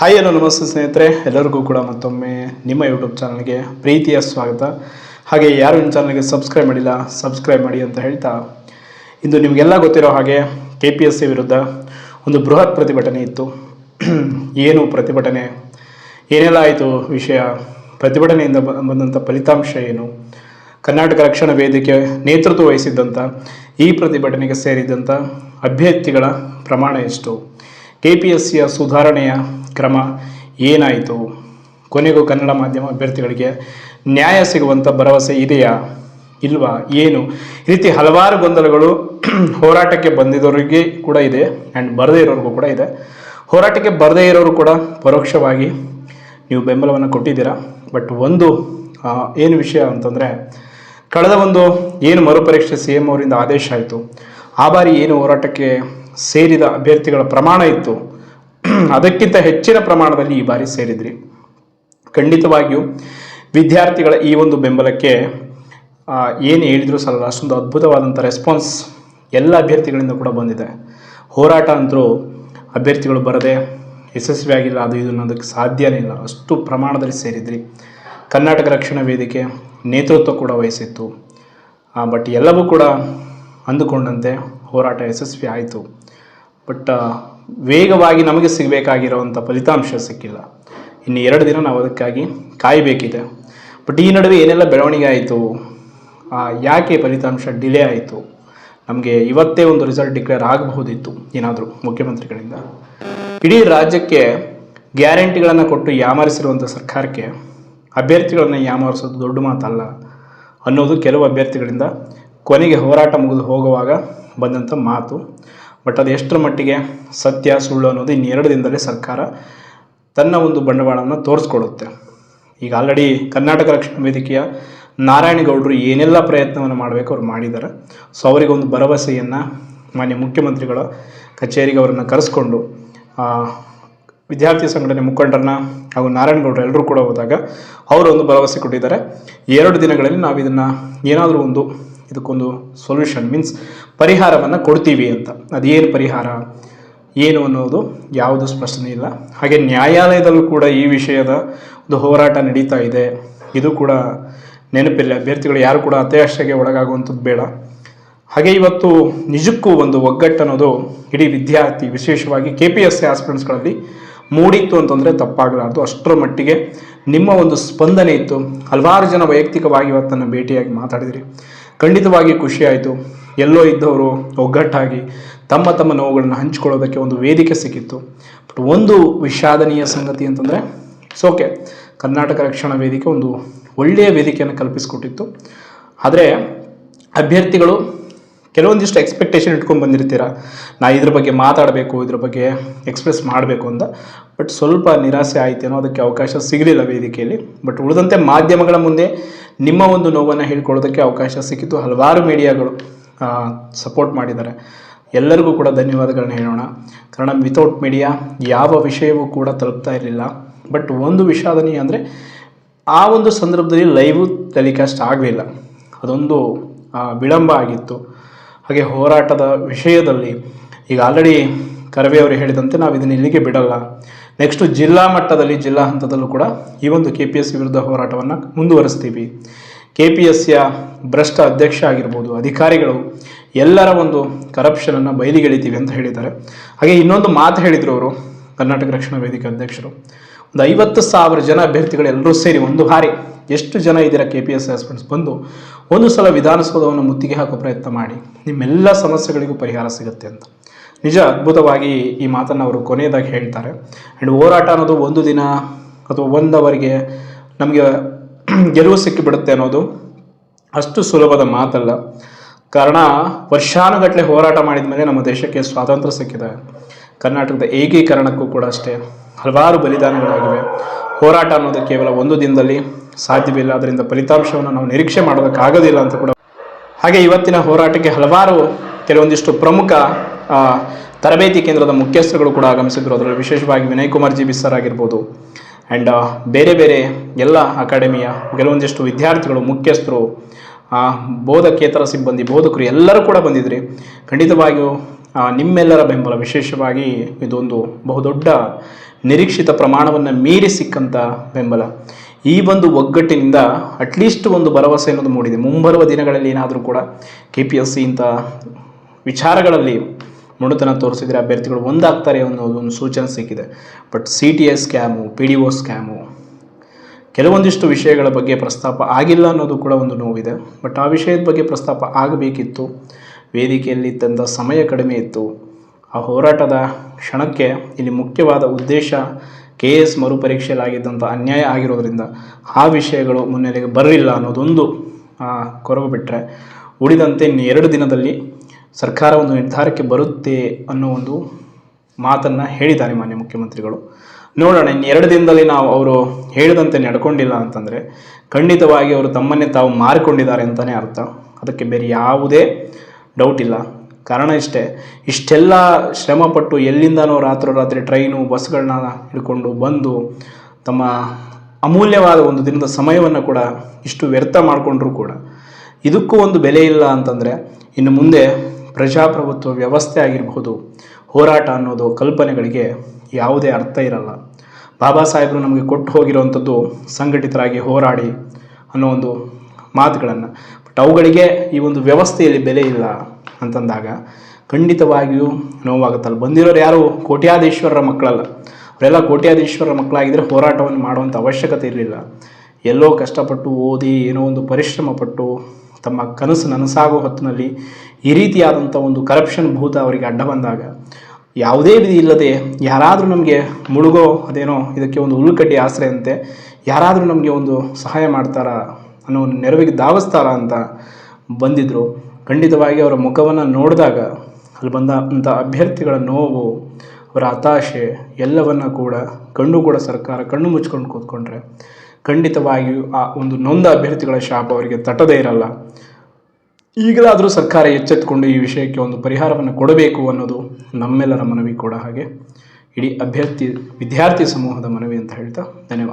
Hi hello ನಮಸ್ತೆ ಸ್ನೇಹಿತರೆ. ಎಲ್ಲರಿಗೂ ಕೂಡ ಮತ್ತೊಮ್ಮೆ ನಿಮ್ಮ ಯೂಟ್ಯೂಬ್ ಚಾನಲ್ಗೆ ಪ್ರೀತಿಯ ಸ್ವಾಗತ. ಹಾಗೆ ಯಾರು ನಿಮ್ಮ ಚಾನಲ್ಗೆ ಸಬ್ಸ್ಕ್ರೈಬ್ ಮಾಡಿಲ್ಲ ಸಬ್ಸ್ಕ್ರೈಬ್ ಮಾಡಿ ಅಂತ ಹೇಳ್ತಾ, ಇಂದು ನಿಮಗೆಲ್ಲ ಗೊತ್ತಿರೋ ಹಾಗೆ ಕೆ ಪಿ ಎಸ್ ಸಿ ವಿರುದ್ಧ ಒಂದು ಬೃಹತ್ ಪ್ರತಿಭಟನೆ ಇತ್ತು. ಏನು ಪ್ರತಿಭಟನೆ? ಏನೆಲ್ಲ ಆಯಿತು ವಿಷಯ? ಪ್ರತಿಭಟನೆಯಿಂದ ಬಂದಂಥ ಫಲಿತಾಂಶ ಏನು? ಕರ್ನಾಟಕ ರಕ್ಷಣಾ ವೇದಿಕೆ ನೇತೃತ್ವ ವಹಿಸಿದ್ದಂಥ ಈ ಪ್ರತಿಭಟನೆಗೆ ಸೇರಿದ್ದಂಥ ಅಭ್ಯರ್ಥಿಗಳ ಪ್ರಮಾಣ ಎಷ್ಟು? ಕೆ ಪಿ ಎಸ್ ಸಿಯ ಸುಧಾರಣೆಯ ಕ್ರಮ ಏನಾಯಿತು? ಕೊನೆಗೂ ಕನ್ನಡ ಮಾಧ್ಯಮ ಅಭ್ಯರ್ಥಿಗಳಿಗೆ ನ್ಯಾಯ ಸಿಗುವಂಥ ಭರವಸೆ ಇದೆಯಾ? ಇಲ್ವಾ? ಏನು? ಈ ರೀತಿ ಹಲವಾರು ಗೊಂದಲಗಳು ಹೋರಾಟಕ್ಕೆ ಬಂದಿದ್ದವರಿಗೆ ಕೂಡ ಇದೆ ಆ್ಯಂಡ್ ಬರದೇ ಇರೋರಿಗೂ ಕೂಡ ಇದೆ. ಹೋರಾಟಕ್ಕೆ ಬರದೇ ಇರೋರು ಕೂಡ ಪರೋಕ್ಷವಾಗಿ ನೀವು ಬೆಂಬಲವನ್ನು ಕೊಟ್ಟಿದ್ದೀರಾ? ಬಟ್ ಒಂದು ಏನು ವಿಷಯ ಅಂತಂದರೆ, ಕಳೆದ ಒಂದು ಏನು ಮರುಪರೀಕ್ಷೆ ಸಿ ಎಂ ಅವರಿಂದ ಆದೇಶ ಆಯಿತು. ಆ ಬಾರಿ ಏನು ಹೋರಾಟಕ್ಕೆ ಸೇರಿದ ಅಭ್ಯರ್ಥಿಗಳ ಪ್ರಮಾಣ ಇತ್ತು? ಅದಕ್ಕಿಂತ ಹೆಚ್ಚಿನ ಪ್ರಮಾಣದಲ್ಲಿ ಈ ಬಾರಿ ಸೇರಿದ್ರಿ. ಖಂಡಿತವಾಗಿಯೂ ವಿದ್ಯಾರ್ಥಿಗಳ ಈ ಒಂದು ಬೆಂಬಲಕ್ಕೆ ಏನು ಹೇಳಿದರೂ ಸಲ ಅಷ್ಟೊಂದು ಅದ್ಭುತವಾದಂಥ ರೆಸ್ಪಾನ್ಸ್ ಎಲ್ಲ ಅಭ್ಯರ್ಥಿಗಳಿಂದ ಕೂಡ ಬಂದಿದೆ. ಹೋರಾಟ ಅಂತರೂ ಅಭ್ಯರ್ಥಿಗಳು ಬರದೆ ಯಶಸ್ವಿ ಆಗಿಲ್ಲ, ಅದು ಇದು ಅನ್ನೋದಕ್ಕೆ ಸಾಧ್ಯನೇ ಇಲ್ಲ. ಅಷ್ಟು ಪ್ರಮಾಣದಲ್ಲಿ ಸೇರಿದ್ರಿ. ಕರ್ನಾಟಕ ರಕ್ಷಣಾ ವೇದಿಕೆ ನೇತೃತ್ವ ಕೂಡ ವಹಿಸಿತ್ತು. ಬಟ್ ಎಲ್ಲವೂ ಕೂಡ ಅಂದುಕೊಂಡಂತೆ ಹೋರಾಟ ಯಶಸ್ವಿ ಆಯಿತು. ಬಟ್ ವೇಗವಾಗಿ ನಮಗೆ ಸಿಗಬೇಕಾಗಿರೋವಂಥ ಫಲಿತಾಂಶ ಸಿಕ್ಕಿಲ್ಲ. ಇನ್ನು ಎರಡು ದಿನ ನಾವು ಅದಕ್ಕಾಗಿ ಕಾಯಬೇಕಿದೆ. ಬಟ್ ಈ ನಡುವೆ ಏನೆಲ್ಲ ಬೆಳವಣಿಗೆ ಆಯಿತು? ಯಾಕೆ ಫಲಿತಾಂಶ ಡಿಲೇ ಆಯಿತು? ನಮಗೆ ಇವತ್ತೇ ಒಂದು ರಿಸಲ್ಟ್ ಡಿಕ್ಲೇರ್ ಆಗಬಹುದಿತ್ತು, ಏನಾದರೂ ಮುಖ್ಯಮಂತ್ರಿಗಳಿಂದ? ಇಡೀ ರಾಜ್ಯಕ್ಕೆ ಗ್ಯಾರಂಟಿಗಳನ್ನು ಕೊಟ್ಟು ಯಾಮಾರಿಸಿರುವಂಥ ಸರ್ಕಾರಕ್ಕೆ ಅಭ್ಯರ್ಥಿಗಳನ್ನು ಯಾಮಾರಿಸೋದು ದೊಡ್ಡ ಮಾತಲ್ಲ. ಅನ್ನೋದು ಕೆಲವು ಅಭ್ಯರ್ಥಿಗಳಿಂದ ಕೊನೆಗೆ ಹೋರಾಟ ಮುಗಿದು ಹೋಗುವಾಗ ಬಂದಂಥ ಮಾತು. ಬಟ್ ಅದು ಎಷ್ಟರ ಮಟ್ಟಿಗೆ ಸತ್ಯ, ಸುಳ್ಳು ಅನ್ನೋದು ಇನ್ನೆರಡು ದಿನದಲ್ಲಿ ಸರ್ಕಾರ ತನ್ನ ಒಂದು ಬಂಡವಾಳವನ್ನು ತೋರಿಸ್ಕೊಡುತ್ತೆ. ಈಗ ಆಲ್ರೆಡಿ ಕರ್ನಾಟಕ ರಕ್ಷಣಾ ವೇದಿಕೆಯ ನಾರಾಯಣಗೌಡರು ಏನೆಲ್ಲ ಪ್ರಯತ್ನವನ್ನು ಮಾಡಬೇಕು ಅವ್ರು ಮಾಡಿದ್ದಾರೆ. ಸೊ ಅವರಿಗೆ ಒಂದು ಭರವಸೆಯನ್ನು ಮಾನ್ಯ ಮುಖ್ಯಮಂತ್ರಿಗಳ ಕಚೇರಿಗೆ ಅವರನ್ನು ಕರೆಸ್ಕೊಂಡು ವಿದ್ಯಾರ್ಥಿ ಸಂಘಟನೆ ಮುಖಂಡರನ್ನ ಹಾಗೂ ನಾರಾಯಣಗೌಡರು ಎಲ್ಲರೂ ಕೂಡ ಹೋದಾಗ ಅವರು ಒಂದು ಭರವಸೆ ಕೊಟ್ಟಿದ್ದಾರೆ. ಎರಡು ದಿನಗಳಲ್ಲಿ ನಾವು ಇದನ್ನು ಏನಾದರೂ ಒಂದು ಇದಕ್ಕೊಂದು ಸೊಲ್ಯೂಷನ್ ಮೀನ್ಸ್ ಪರಿಹಾರವನ್ನು ಕೊಡ್ತೀವಿ ಅಂತ. ಅದೇನು ಪರಿಹಾರ? ಏನು ಅನ್ನೋದು ಯಾವುದು ಸ್ಪಷ್ಟನೆ ಇಲ್ಲ. ಹಾಗೆ ನ್ಯಾಯಾಲಯದಲ್ಲೂ ಕೂಡ ಈ ವಿಷಯದ ಒಂದು ಹೋರಾಟ ನಡೀತಾ ಇದೆ. ಇದು ಕೂಡ ನೆನಪಿಲ್ಲ ಅಭ್ಯರ್ಥಿಗಳು ಯಾರು ಕೂಡ ಅತ್ಯಾಶೆಗೆ ಒಳಗಾಗುವಂಥದ್ದು ಬೇಡ. ಹಾಗೆ ಇವತ್ತು ನಿಜಕ್ಕೂ ಒಂದು ಒಗ್ಗಟ್ಟು ಅನ್ನೋದು ಇಡೀ ವಿದ್ಯಾರ್ಥಿ, ವಿಶೇಷವಾಗಿ ಕೆ ಪಿ ಎಸ್ ಸಿ ಆಸ್ಪಿರೆಂಟ್ಸ್ಗಳಲ್ಲಿ ಮೂಡಿತ್ತು ಅಂತಂದರೆ ತಪ್ಪಾಗಲಾರ್ದು. ಅಷ್ಟರ ಮಟ್ಟಿಗೆ ನಿಮ್ಮ ಒಂದು ಸ್ಪಂದನೆ ಇತ್ತು. ಹಲವಾರು ಜನ ವೈಯಕ್ತಿಕವಾಗಿ ಇವತ್ತನ್ನು ಭೇಟಿಯಾಗಿ ಮಾತಾಡಿದಿರಿ. ಖಂಡಿತವಾಗಿ ಖುಷಿ ಆಯಿತು. ಎಲ್ಲೋ ಇದ್ದವರು ಒಗ್ಗಟ್ಟಾಗಿ ತಮ್ಮ ತಮ್ಮ ನೋವುಗಳನ್ನು ಹಂಚಿಕೊಳ್ಳೋದಕ್ಕೆ ಒಂದು ವೇದಿಕೆ ಸಿಕ್ಕಿತ್ತು. ಬಟ್ ಒಂದು ವಿಷಾದನೀಯ ಸಂಗತಿ ಅಂತಂದರೆ ಓಕೆ ಕರ್ನಾಟಕ ರಕ್ಷಣಾ ವೇದಿಕೆ ಒಂದು ಒಳ್ಳೆಯ ವೇದಿಕೆಯನ್ನು ಕಲ್ಪಿಸಿಕೊಟ್ಟಿತ್ತು. ಆದರೆ ಅಭ್ಯರ್ಥಿಗಳು ಕೆಲವೊಂದಿಷ್ಟು ಎಕ್ಸ್ಪೆಕ್ಟೇಷನ್ ಇಟ್ಕೊಂಡು ಬಂದಿರ್ತೀರ? ನಾ ಇದ್ರ ಬಗ್ಗೆ ಮಾತಾಡಬೇಕು, ಇದ್ರ ಬಗ್ಗೆ ಎಕ್ಸ್ಪ್ರೆಸ್ ಮಾಡಬೇಕು ಅಂತ. ಬಟ್ ಸ್ವಲ್ಪ ನಿರಾಸೆ ಆಯ್ತೇನೋ ಅದಕ್ಕೆ ಅವಕಾಶ ಸಿಗಲಿಲ್ಲ ವೇದಿಕೆಯಲ್ಲಿ. ಬಟ್ ಉಳಿದಂತೆ ಮಾಧ್ಯಮಗಳ ಮುಂದೆ ನಿಮ್ಮ ಒಂದು ನೋವನ್ನು ಹೇಳ್ಕೊಳ್ಳೋದಕ್ಕೆ ಅವಕಾಶ ಸಿಕ್ಕಿತು. ಹಲವಾರು ಮೀಡಿಯಾಗಳು ಸಪೋರ್ಟ್ ಮಾಡಿದ್ದಾರೆ. ಎಲ್ಲರಿಗೂ ಕೂಡ ಧನ್ಯವಾದಗಳನ್ನ ಹೇಳೋಣ. ಕಾರಣ ವಿತೌಟ್ ಮೀಡಿಯಾ ಯಾವ ವಿಷಯವೂ ಕೂಡ ತಲುಪ್ತಾ ಇರಲಿಲ್ಲ. ಬಟ್ ಒಂದು ವಿಷಾದನೀಯ ಅಂದರೆ, ಆ ಒಂದು ಸಂದರ್ಭದಲ್ಲಿ ಲೈವ್ ಟೆಲಿಕಾಸ್ಟ್ ಆಗಲಿಲ್ಲ. ಅದೊಂದು ವಿಳಂಬ ಆಗಿತ್ತು. ಹಾಗೆ ಹೋರಾಟದ ವಿಷಯದಲ್ಲಿ ಈಗ ಆಲ್ರೆಡಿ ಕರವೇ ಅವರು ಹೇಳಿದಂತೆ ನಾವು ಇದನ್ನು ಇಲ್ಲಿಗೆ ಬಿಡಲ್ಲ. ನೆಕ್ಸ್ಟು ಜಿಲ್ಲಾ ಮಟ್ಟದಲ್ಲಿ, ಜಿಲ್ಲಾ ಹಂತದಲ್ಲೂ ಕೂಡ ಈ ಒಂದು ಕೆ ಪಿ ಎಸ್ ಸಿ ವಿರುದ್ಧ ಹೋರಾಟವನ್ನು ಮುಂದುವರಿಸ್ತೀವಿ. ಕೆ ಪಿ ಎಸ್ ಸಿಯ ಭ್ರಷ್ಟ ಅಧ್ಯಕ್ಷ ಆಗಿರ್ಬೋದು, ಅಧಿಕಾರಿಗಳು ಎಲ್ಲರ ಒಂದು ಕರಪ್ಷನನ್ನು ಬಯಲಿಗೆಳಿತೀವಿ ಅಂತ ಹೇಳಿದ್ದಾರೆ. ಹಾಗೆ ಇನ್ನೊಂದು ಮಾತು ಹೇಳಿದರು ಅವರು, ಕರ್ನಾಟಕ ರಕ್ಷಣಾ ವೇದಿಕೆ ಅಧ್ಯಕ್ಷರು. ಒಂದು ಐವತ್ತು ಸಾವಿರ ಜನ ಅಭ್ಯರ್ಥಿಗಳು ಎಲ್ಲರೂ ಸೇರಿ ಒಂದು ಬಾರಿ ಎಷ್ಟು ಜನ ಇದ್ದೀರಾ ಕೆ ಪಿ ಎಸ್ ಹಸ್ಬೆಂಡ್ಸ್ ಬಂದು ಒಂದು ಸಲ ವಿಧಾನಸೌಧವನ್ನು ಮುತ್ತಿಗೆ ಹಾಕೋ ಪ್ರಯತ್ನ ಮಾಡಿ. ನಿಮ್ಮೆಲ್ಲ ಸಮಸ್ಯೆಗಳಿಗೂ ಪರಿಹಾರ ಸಿಗುತ್ತೆ ಅಂತ. ನಿಜ ಅದ್ಭುತವಾಗಿ ಈ ಮಾತನ್ನು ಅವರು ಕೊನೆಯದಾಗಿ ಹೇಳ್ತಾರೆ. ಆ್ಯಂಡ್ ಹೋರಾಟ ಅನ್ನೋದು ಒಂದು ದಿನ ಅಥವಾ ಒಂದವರಿಗೆ ನಮಗೆ ಗೆಲುವು ಸಿಕ್ಕಿಬಿಡುತ್ತೆ ಅನ್ನೋದು ಅಷ್ಟು ಸುಲಭದ ಮಾತಲ್ಲ. ಕಾರಣ ವರ್ಷಾನುಗಟ್ಟಲೆ ಹೋರಾಟ ಮಾಡಿದ ಮೇಲೆ ನಮ್ಮ ದೇಶಕ್ಕೆ ಸ್ವಾತಂತ್ರ್ಯ ಸಿಕ್ಕಿದೆ. ಕರ್ನಾಟಕದ ಏಕೀಕರಣಕ್ಕೂ ಕೂಡ ಅಷ್ಟೇ ಹಲವಾರು ಬಲಿದಾನಗಳಾಗಿವೆ. ಹೋರಾಟ ಅನ್ನೋದು ಕೇವಲ ಒಂದು ದಿನದಲ್ಲಿ ಸಾಧ್ಯವಿಲ್ಲ. ಅದರಿಂದ ಫಲಿತಾಂಶವನ್ನು ನಾವು ನಿರೀಕ್ಷೆ ಮಾಡೋದಕ್ಕಾಗೋದಿಲ್ಲ ಅಂತ ಕೂಡ. ಹಾಗೆ ಇವತ್ತಿನ ಹೋರಾಟಕ್ಕೆ ಹಲವಾರು ಕೆಲವೊಂದಿಷ್ಟು ಪ್ರಮುಖ ತರಬೇತಿ ಕೇಂದ್ರದ ಮುಖ್ಯಸ್ಥರುಗಳು ಕೂಡ ಆಗಮಿಸಿದ್ರು. ಅದರಲ್ಲಿ ವಿಶೇಷವಾಗಿ Vinay Kumar G B sir ಆಗಿರ್ಬೋದು. ಆ್ಯಂಡ್ ಬೇರೆ ಬೇರೆ ಎಲ್ಲ ಅಕಾಡೆಮಿಯ ಕೆಲವೊಂದಿಷ್ಟು ವಿದ್ಯಾರ್ಥಿಗಳು, ಮುಖ್ಯಸ್ಥರು ಬೋಧಕೇತರ ಸಿಬ್ಬಂದಿ, ಬೋಧಕರು ಎಲ್ಲರೂ ಕೂಡ ಬಂದಿದ್ರಿ. ಖಂಡಿತವಾಗಿಯೂ ನಿಮ್ಮೆಲ್ಲರ ಬೆಂಬಲ. ವಿಶೇಷವಾಗಿ ಇದೊಂದು ಬಹುದೊಡ್ಡ ನಿರೀಕ್ಷಿತ ಪ್ರಮಾಣವನ್ನು ಮೀರಿ ಸಿಕ್ಕಂಥ ಬೆಂಬಲ. ಈ ಒಂದು ಒಗ್ಗಟ್ಟಿನಿಂದ ಅಟ್ಲೀಸ್ಟ್ ಒಂದು ಭರವಸೆ ಅನ್ನೋದು ಮೂಡಿದೆ. ಮುಂಬರುವ ದಿನಗಳಲ್ಲಿ ಏನಾದರೂ ಕೂಡ ಕೆ ಪಿ ಎಸ್ ಸಿ ಇಂಥ ವಿಚಾರಗಳಲ್ಲಿ ಮುಡುತನ ತೋರಿಸಿದರೆ ಅಭ್ಯರ್ಥಿಗಳು ಒಂದಾಗ್ತಾರೆ ಅನ್ನೋದು ಒಂದು ಸೂಚನೆ ಸಿಕ್ಕಿದೆ. But C T A scam P D O scam ಕೆಲವೊಂದಿಷ್ಟು ವಿಷಯಗಳ ಬಗ್ಗೆ ಪ್ರಸ್ತಾಪ ಆಗಿಲ್ಲ ಅನ್ನೋದು ಕೂಡ ಒಂದು ನೋವಿದೆ. ಬಟ್ ಆ ವಿಷಯದ ಬಗ್ಗೆ ಪ್ರಸ್ತಾಪ ಆಗಬೇಕಿತ್ತು. ವೇದಿಕೆಯಲ್ಲಿ ತಂದ ಸಮಯ ಕಡಿಮೆ ಇತ್ತು. ಆ ಹೋರಾಟದ ಕ್ಷಣಕ್ಕೆ ಇಲ್ಲಿ ಮುಖ್ಯವಾದ ಉದ್ದೇಶ ಕೆ ಎಸ್ ಮರುಪರೀಕ್ಷೆಯಲ್ಲಾಗಿದ್ದಂಥ ಅನ್ಯಾಯ ಆಗಿರೋದ್ರಿಂದ ಆ ವಿಷಯಗಳು ಮುನ್ನೆಲೆಗೆ ಬರಲಿಲ್ಲ ಅನ್ನೋದೊಂದು ಕೊರಗು ಬಿಟ್ಟರೆ ಉಳಿದಂತೆ ಇನ್ನು ಎರಡು ದಿನದಲ್ಲಿ ಸರ್ಕಾರ ಒಂದು ನಿರ್ಧಾರಕ್ಕೆ ಬರುತ್ತೆ ಅನ್ನೋ ಒಂದು ಮಾತನ್ನು ಹೇಳಿದ್ದಾರೆ ಮಾನ್ಯ ಮುಖ್ಯಮಂತ್ರಿಗಳು. ನೋಡೋಣ, ಇನ್ನು ಎರಡು ದಿನದಲ್ಲಿ ನಾವು ಅವರು ಹೇಳಿದಂತೆ ನಡ್ಕೊಂಡಿಲ್ಲ ಅಂತಂದರೆ ಖಂಡಿತವಾಗಿ ಅವರು ತಮ್ಮನ್ನೇ ತಾವು ಮಾರಿಕೊಂಡಿದ್ದಾರೆ ಅಂತಲೇ ಅರ್ಥ. ಅದಕ್ಕೆ ಬೇರೆ ಯಾವುದೇ ಡೌಟ್ ಇಲ್ಲ. ಕಾರಣ ಇಷ್ಟೇ, ಇಷ್ಟೆಲ್ಲ ಶ್ರಮಪಟ್ಟು ಎಲ್ಲಿಂದನೋ ರಾತ್ರೋರಾತ್ರಿ ಟ್ರೈನು ಬಸ್ಗಳನ್ನ ಹಿಡ್ಕೊಂಡು ಬಂದು ತಮ್ಮ ಅಮೂಲ್ಯವಾದ ಒಂದು ದಿನದ ಸಮಯವನ್ನು ಕೂಡ ಇಷ್ಟು ವ್ಯರ್ಥ ಮಾಡಿಕೊಂಡ್ರೂ ಕೂಡ. ಇದಕ್ಕೂ ಒಂದು ಬೆಲೆ ಇಲ್ಲ ಅಂತಂದರೆ ಇನ್ನು ಮುಂದೆ ಪ್ರಜಾಪ್ರಭುತ್ವ ವ್ಯವಸ್ಥೆ ಆಗಿರಬಹುದು, ಹೋರಾಟ ಅನ್ನೋದು ಕಲ್ಪನೆಗಳಿಗೆ ಯಾವುದೇ ಅರ್ಥ ಇರಲ್ಲ. ಬಾಬಾ ಸಾಹೇಬರು ನಮಗೆ ಕೊಟ್ಟು ಹೋಗಿರುವಂಥದ್ದು ಸಂಘಟಿತರಾಗಿ ಹೋರಾಡಿ ಅನ್ನೋ ಒಂದು ಮಾತುಗಳನ್ನು. ಬಟ್ ಅವುಗಳಿಗೆ ಈ ಒಂದು ವ್ಯವಸ್ಥೆಯಲ್ಲಿ ಬೆಲೆ ಇಲ್ಲ ಅಂತಂದಾಗ ಖಂಡಿತವಾಗಿಯೂ ನೋವಾಗುತ್ತಲ್ಲ. ಬಂದಿರೋರು ಯಾರು? ಕೋಟ್ಯಾಧೀಶ್ವರರ ಮಕ್ಕಳಲ್ಲ. ಅವರೆಲ್ಲ ಕೋಟ್ಯಾಧೀಶ್ವರರ ಮಕ್ಕಳಾಗಿದ್ದರೆ ಹೋರಾಟವನ್ನು ಮಾಡುವಂಥ ಅವಶ್ಯಕತೆ ಇರಲಿಲ್ಲ. ಎಲ್ಲೋ ಕಷ್ಟಪಟ್ಟು ಓದಿ ಏನೋ ಒಂದು ಪರಿಶ್ರಮ ಪಟ್ಟು ತಮ್ಮ ಕನಸು ನನಸಾಗೋ ಹೊತ್ತಿನಲ್ಲಿ ಈ ರೀತಿಯಾದಂಥ ಒಂದು ಕರಪ್ಷನ್ ಭೂತ ಅವರಿಗೆ ಅಡ್ಡ ಬಂದಾಗ ಯಾವುದೇ ವಿಧಿ ಇಲ್ಲದೆ ಯಾರಾದರೂ ನಮಗೆ ಮುಳುಗೋ ಅದೇನೋ ಇದಕ್ಕೆ ಒಂದು ಹುಲ್ಲುಕಡ್ಡಿ ಆಶ್ರಯಂತೆ ಯಾರಾದರೂ ನಮಗೆ ಒಂದು ಸಹಾಯ ಮಾಡ್ತಾರಾ ಅನ್ನೋ ಒಂದು ನೆರವಿಗೆ ಧಾವಿಸ್ತಾರಾ ಅಂತ ಬಂದಿದ್ದರು ಖಂಡಿತವಾಗಿ ಅವರ ಮುಖವನ್ನು ನೋಡಿದಾಗ ಅಲ್ಲಿ ಬಂದ ಅಂಥ ಅಭ್ಯರ್ಥಿಗಳ ನೋವು, ಅವರ ಹತಾಶೆ ಎಲ್ಲವನ್ನು ಕೂಡ, ಕಣ್ಣು ಕೂಡ ಸರ್ಕಾರ ಕಣ್ಣು ಮುಚ್ಕೊಂಡು ಕೂತ್ಕೊಂಡ್ರೆ. ಖಂಡಿತವಾಗಿಯೂ ಆ ಒಂದು ನೊಂದ ಅಭ್ಯರ್ಥಿಗಳ ಶಾಪ ಅವರಿಗೆ ತಟ್ಟದೇ ಇರಲ್ಲ. ಈಗಲಾದರೂ ಸರ್ಕಾರ ಎಚ್ಚೆತ್ತುಕೊಂಡು ಈ ವಿಷಯಕ್ಕೆ ಒಂದು ಪರಿಹಾರವನ್ನು ಕೊಡಬೇಕು ಅನ್ನೋದು ನಮ್ಮೆಲ್ಲರ ಮನವಿ ಕೂಡ ಹಾಗೆ. ಇಡೀ ಅಭ್ಯರ್ಥಿ ವಿದ್ಯಾರ್ಥಿ ಸಮೂಹದ ಮನವಿ ಅಂತ ಹೇಳ್ತಾ ಧನ್ಯವಾದ.